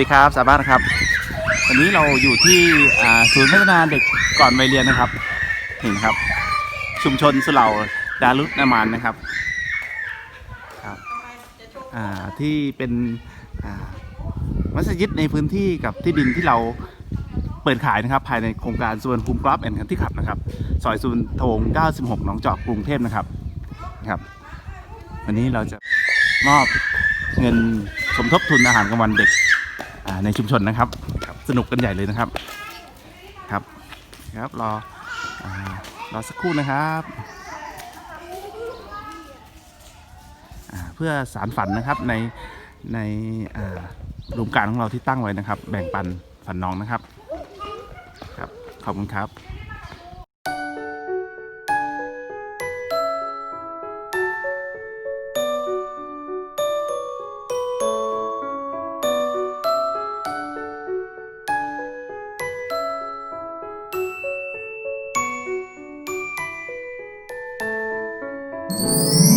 ดีครับสาบ้านครับ วันนี้เราอยู่ที่ศูนย์พัฒนาเด็กก่อนวัยเรียนนะครับนี่นครับ ชุมชนสุเหร่าดารุตนามานนะครับครับที่เป็นมัสยิดในพื้นที่กับที่ดินที่เราเปิดขายนะครับ ภายในโครงการสุวรรณภูมิกราฟแอนด์คันที่ขับนะครับ ซอยสุวรรณทง96 หนองจอกกรุงเทพนะครับครับ วันนี้เราจะมอบเงินสมทบทุนอาหารกลางวันเด็ก ในชุมชนนะครับครับ สนุกกันใหญ่เลยนะครับ ครับครับรออรอสักครู่นะครับเพื่อสารฝันนะครับในในรวมการของเราที่ตั้งไว้นะครับ แบ่งปันฝันน้องนะครับ ครับ ขอบคุณครับ 嗯。